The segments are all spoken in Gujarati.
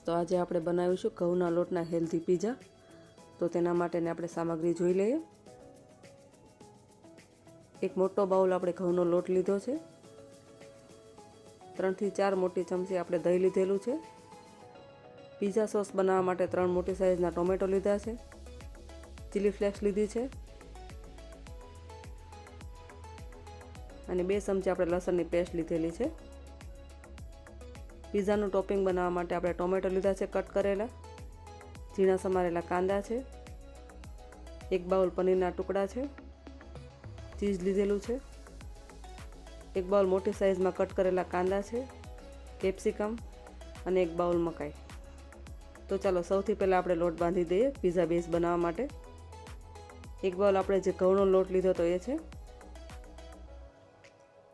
તો આજે આપણે બનાવીશું ઘઉંના લોટના હેલ્ધી પીઝા તો તેના માટેની આપણે સામગ્રી જોઈ લઈએ. એક મોટો બાઉલ આપણે ઘઉંનો લોટ લીધો છે. ત્રણથી ચાર મોટી ચમચી આપણે દહીં લીધેલું છે. પીઝા સોસ બનાવવા માટે ત્રણ મોટી સાઇઝના ટોમેટો લીધા છે. ચીલી ફ્લેક્સ લીધી છે. અને બે ચમચી આપણે લસણની પેસ્ટ લીધેલી છે. પીઝાનું ટોપિંગ બનાવવા માટે આપણે ટોમેટો લીધા છે કટ કરેલા. ઝીણા સમારેલા કાંદા છે. એક બાઉલ પનીરના ટુકડા છે. ચીઝ લીધેલું છે. એક બાઉલ મોટી સાઇઝમાં કટ કરેલા કાંદા છે. કેપ્સિકમ અને એક બાઉલ મકાઈ. તો ચાલો, સૌથી પહેલાં આપણે લોટ બાંધી દઈએ પીઝા બેઝ બનાવવા માટે. એક બાઉલ આપણે જે ઘઉંનો લોટ લીધો તો એ છે.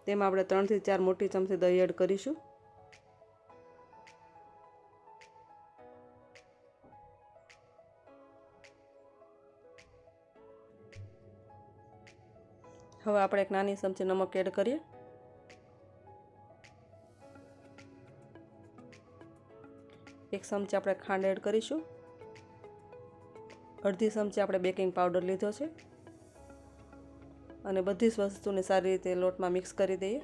તેમાં આપણે ત્રણથી ચાર મોટી ચમચી દહીં એડ કરીશું. હવે આપણે એક નાની ચમચી નમક એડ કરીએ. એક ચમચી આપણે ખાંડ એડ કરીશું. અડધી ચમચી આપણે બેકિંગ પાવડર લીધો છે. અને બધી જ વસ્તુને સારી રીતે લોટમાં મિક્સ કરી દઈએ.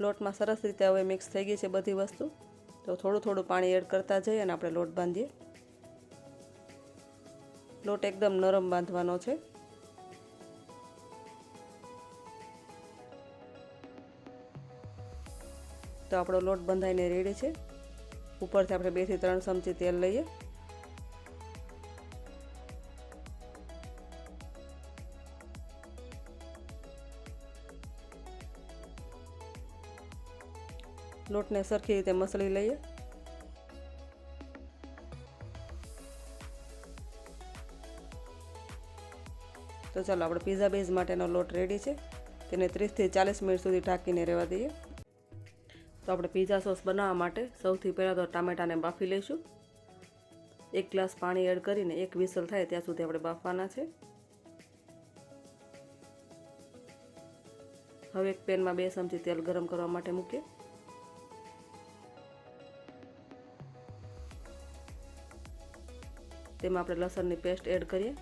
લોટમાં સરસ રીતે હવે મિક્સ થઈ ગઈ છે બધી વસ્તુ. તો થોડું થોડું પાણી એડ કરતા જઈએ અને આપણે લોટ બાંધીએ. લોટ એકદમ નરમ બાંધવાનો છે. તો આપણો લોટ બંધાઈને રેડી છે. ઉપરથી આપણે બેથી ત્રણ ચમચી તેલ લઈએ. લોટને સરખી રીતે મસળી લઈએ. તો ચાલો આપણે પીઝા બેઝ માટેનો લોટ રેડી છે. તેને ત્રીસથી ચાલીસ મિનિટ સુધી ઢાંકીને રહેવા દઈએ. તો આપણે પીઝા સોસ બનાવવા માટે સૌથી પહેલાં તો ટામેટાને બાફી લઈશું. એક ગ્લાસ પાણી એડ કરીને એક વિસલ થાય ત્યાં સુધી આપણે બાફવાના છે. હવે એક પેનમાં બે ચમચી તેલ ગરમ કરવા માટે મૂકીએ. તેમાં આપણે લસણની પેસ્ટ એડ કરીએ.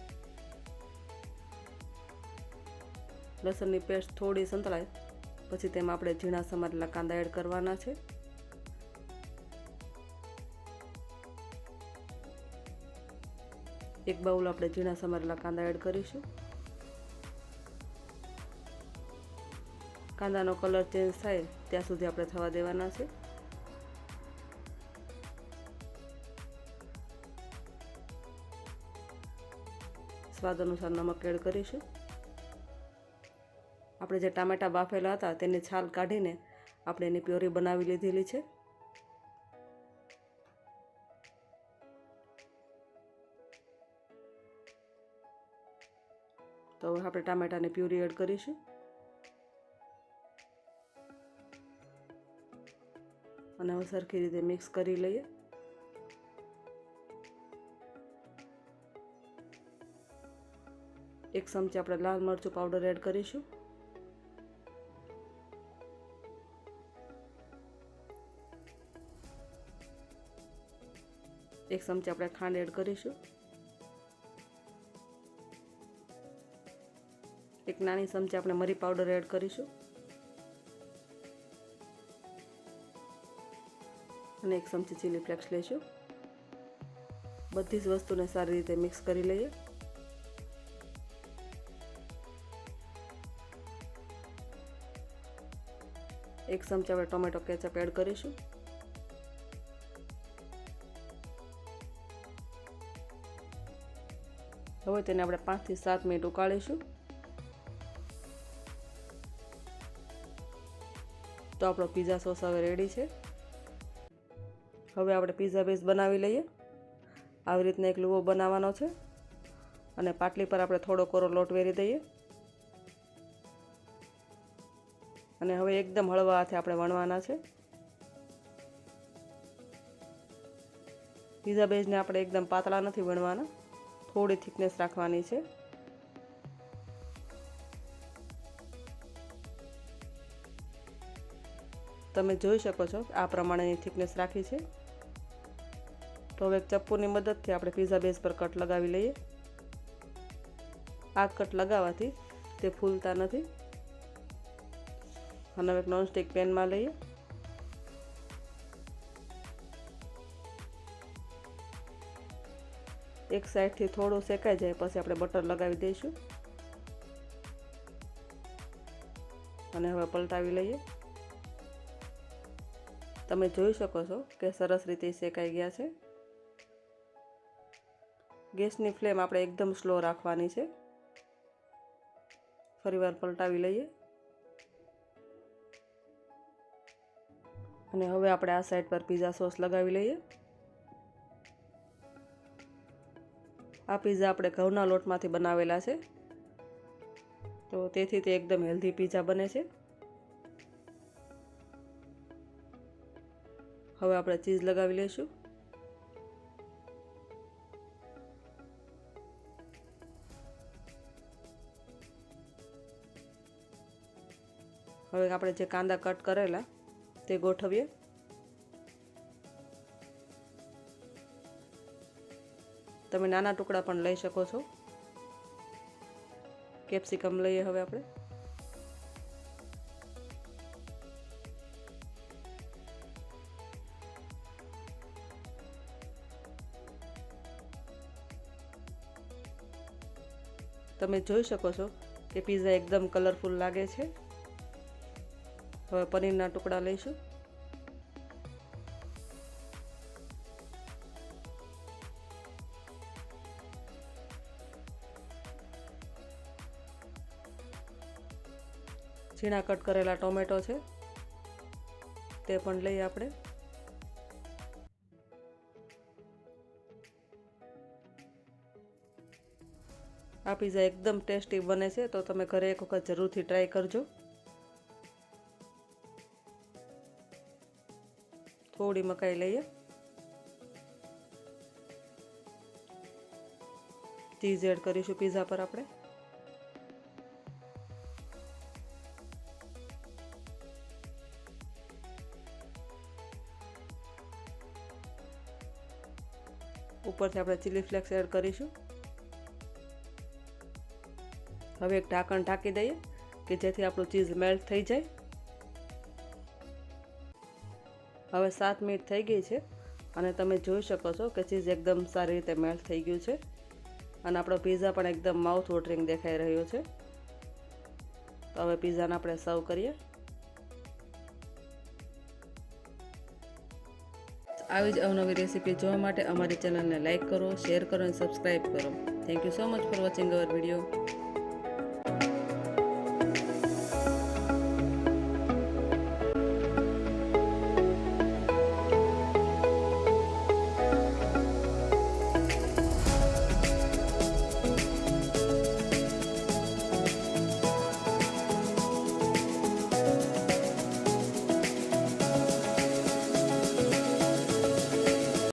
લસણની પેસ્ટ થોડી સંતળાય, પછી તેમાં આપણે ઝીણા સમારેલા કાંદા એડ કરવાના છે. એક બાઉલ આપણે ઝીણા સમારેલા કાંદા એડ કરીશું. કાંદાનો કલર ચેન્જ થાય ત્યાં સુધી આપણે થવા દેવાના છે. સ્વાદ અનુસાર નમક એડ કરીશું. આપણે જે ટામેટાં બાફેલા હતા તેની છાલ કાઢીને આપણે એની પ્યોરી બનાવી લીધેલી છે. તો હવે આપણે ટામેટાની પ્યુરી એડ કરીશું. અને હવે સરખી રીતે મિક્સ કરી લઈએ. એક ચમચી આપણે લાલ મરચું પાવડર એડ કરીશું. એક ચમચી આપણે ખાંડ એડ કરીશું. એક નાની ચમચી આપણે મરી પાવડર એડ કરીશું. અને એક ચમચી ચીલી ફ્લેક્સ લઈશું. બધી જ વસ્તુને સારી રીતે મિક્સ કરી લઈએ. એક ચમચી આપણે ટોમેટો કેચઅપ એડ કરીશું. હવે તેને આપણે પાંચથી સાત મિનિટ ઉકાળીશું. તો આપણો પીઝા સોસ હવે રેડી છે. હવે આપણે પીઝા બેઝ બનાવી લઈએ. આવી રીતના એક લુવો બનાવવાનો છે. અને પાટલી પર આપણે થોડો કોરો લોટ વેરી દઈએ. અને હવે એકદમ હળવા હાથે આપણે વણવાના છે. પીઝા બેઝને આપણે એકદમ પાતળા નથી વણવાના, થોડી થિકનેસ રાખવાની છે. તમે જોઈ શકો છો આ પ્રમાણેની થિકનેસ રાખી છે. તો હવે ચપ્પુની મદદથી આપણે પીઝા બેઝ પર કટ લગાવી લઈએ. આ કટ લગાવવાથી તે ફૂલતા નથી. અને હવે એક નોનસ્ટિક પેનમાં લઈએ. એક સાઈડથી થોડું શેકાઈ જાય, પછી આપણે બટર લગાવી દઈશું. અને હવે પલટાવી લઈએ. તમે જોઈ શકો છો કે સરસ રીતે શેકાઈ ગયા છે. ગેસની ફ્લેમ આપણે એકદમ સ્લો રાખવાની છે. ફરીવાર પલટાવી લઈએ. અને હવે આપણે આ સાઈડ પર પીઝા સોસ લગાવી લઈએ. આ પીઝા આપણે ઘઉંના લોટમાંથી બનાવેલા છે. તો તેથી તે એકદમ હેલ્ધી પીઝા બને છે. હવે આપણે ચીઝ લગાવી લઈશું. હવે આપણે જે કાંદા કટ કરેલા તે ગોઠવીએ. તમે નાના ટુકડા પણ લઈ શકો છો. કેપ્સિકમ લઈએ હવે આપણે. તમે જોઈ શકો છો કે પીઝા એકદમ કલરફુલ લાગે છે. હવે પનીરના ટુકડા લઈશું. ઝીણા કટ કરેલા ટોમેટો છે, તે પણ લઈએ આપણે. આ પીઝા એકદમ ટેસ્ટી બને છે, તો તમે ઘરે એક વખત જરૂરથી ટ્રાય કરજો. થોડી મકાઈ લઈએ. ચીઝ એડ કરીશું પીઝા પર આપણે. ઉપરથી આપણે ચીલી ફ્લેક્સ એડ કરીશું. હવે એક ઢાંકણ ઢાંકી દઈએ કે જેથી આપણું ચીઝ મેલ્ટ થઈ જાય. હવે સાત મિનિટ થઈ ગઈ છે અને તમે જોઈ શકો છો કે ચીઝ એકદમ સારી રીતે મેલ્ટ થઈ ગયું છે. અને આપણો પીઝા પણ એકદમ માઉથ વોટરિંગ દેખાઈ રહ્યો છે. તો હવે પીઝાને આપણે સર્વ કરીએ. આવી જ અવનવી રેસીપી જોવા માટે અમારી ચેનલને લાઇક કરો શેર કરો અને સબસ્ક્રાઈબ કરો. Thank you so much for watching our video